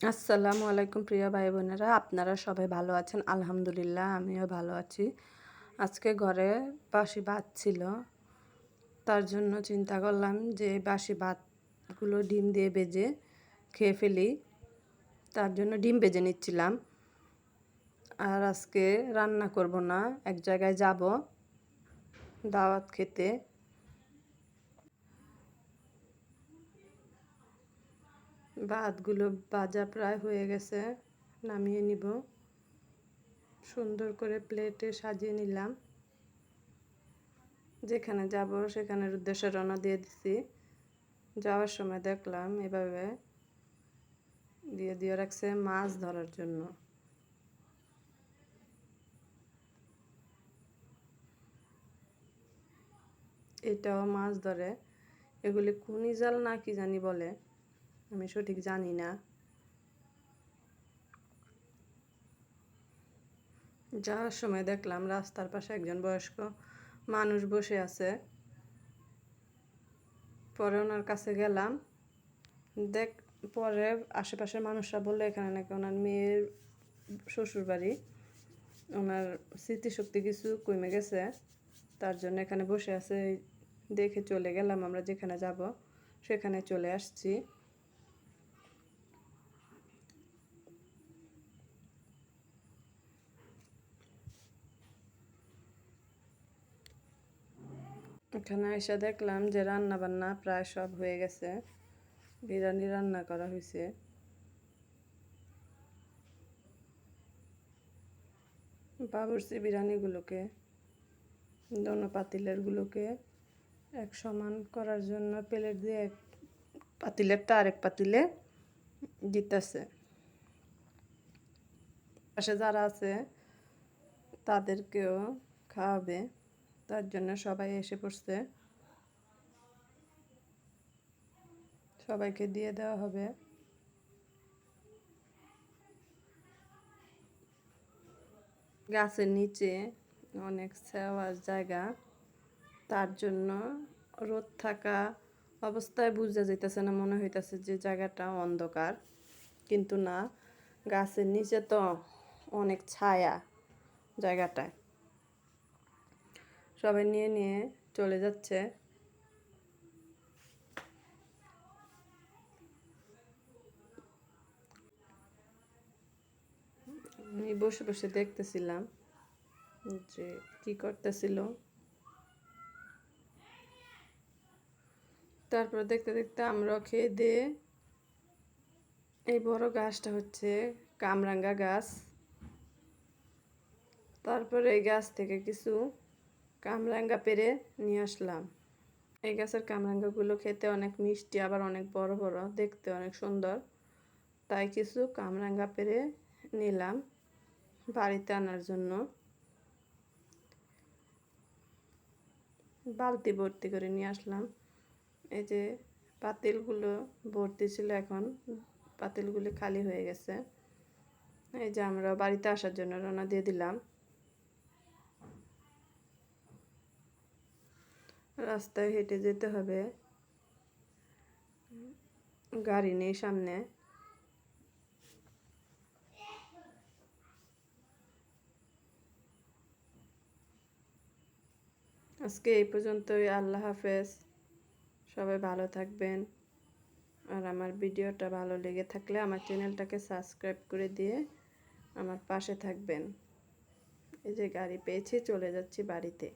আসসালামু আলাইকুম প্রিয় ভাই বোনেরা আপনারা সবাই ভালো আছেন? আলহামদুলিল্লাহ, আমিও ভালো আছি। আজকে ঘরে বাসি ভাত ছিল। তার জন্য চিন্তা করলাম যে বাসি ভাতগুলো ডিম দিয়ে বেজে খেয়ে ফেলি। তার জন্য ডিম বেজে নিচ্ছিলাম। আর আজকে রান্না করব না, এক জায়গায় যাব দাওয়াত খেতে। ভাতগুলো ভাজা প্রায় হয়ে গেছে, নামিয়ে নিব। সুন্দর করে প্লেটে সাজিয়ে নিলাম। যেখানে যাব সেখানের উদ্দেশ্যে রওনা দিয়ে দিছি। যাওয়ার সময় দেখলাম এভাবে দিয়ে দিয়ে রাখছে মাছ ধরার জন্য। এটাও মাছ ধরে। এগুলি কুনি জাল না কি জানি বলে। আমি সঠিক জানি না। যাওয়ার সময় দেখলাম রাস্তার পাশে একজন বয়স্ক মানুষ বসে আছে। পরে ওনার কাছে গেলাম। দেখ, পরে আশেপাশের মানুষরা বলল, এখানে নাকি ওনার মেয়ের শ্বশুর বাড়ি ওনার স্মৃতিশক্তি কিছু কমে গেছে। তার জন্য এখানে বসে আছে। দেখে চলে গেলাম আমরা যেখানে যাব, সেখানে চলে আসছি। এখানে এসে দেখলাম যে রান্না বান্না প্রায় সব হয়ে গেছে। বিরিয়ানি রান্না করা হয়েছে বাবরসি বিরিয়ানিগুলোকে, দোনো পাতিলেরগুলোকে এক সমান করার জন্য প্লেট দিয়ে এক পাতিলেরটা আরেক পাতিলে দিতেছে। পাশে যারা আছে, তাদেরকেও খাওয়াবে। তার জন্য সবাই এসে পড়ছে সবাইকে দিয়ে দেওয়া হবে। গাছের নিচে অনেক সেওয়ার জায়গা। তার জন্য রোদ থাকা অবস্থায় বুঝা যাইতেছে না, মনে হইতেছে যে জায়গাটা অন্ধকার। কিন্তু না, গাছের নিচে তো অনেক ছায়া জায়গাটায়। সবাই নিয়ে নিয়ে চলে যাচ্ছে। আমি বসে বসে দেখতেছিলাম যে কি করতেছিল। তারপর দেখতে দেখতে আমরা খেয়ে দিয়ে এই বড় গাছটা হচ্ছে কামরাঙ্গা গাছ। তারপরে এই গাছ থেকে কিছু কামরাঙ্গা পেরে নিয়ে আসলাম। এই গাছের কামরাঙ্গাগুলো খেতে অনেক মিষ্টি, আবার অনেক বড় বড়, দেখতে অনেক সুন্দর। তাই কিছু কামরাঙ্গা পেরে নিলাম বাড়িতে আনার জন্য। বালতি ভর্তি করে নিয়ে আসলাম। এই যে পাতিলগুলো ভর্তি ছিল এখন, পাতিলগুলি খালি হয়ে গেছে। এই যে আমরা বাড়িতে আসার জন্য রওনা দিয়ে দিলাম। রাস্তায় হেঁটে যেতে হবে। গাড়ি নেই সামনে। আজকে এই পর্যন্তই। আল্লাহ হাফেজ। সবাই ভালো থাকবেন। আর আমার ভিডিওটা ভালো লেগে থাকলে আমার চ্যানেলটাকে সাবস্ক্রাইব করে দিয়ে আমার পাশে থাকবেন। এই যে গাড়ি পেয়েছি, চলে যাচ্ছি বাড়িতে।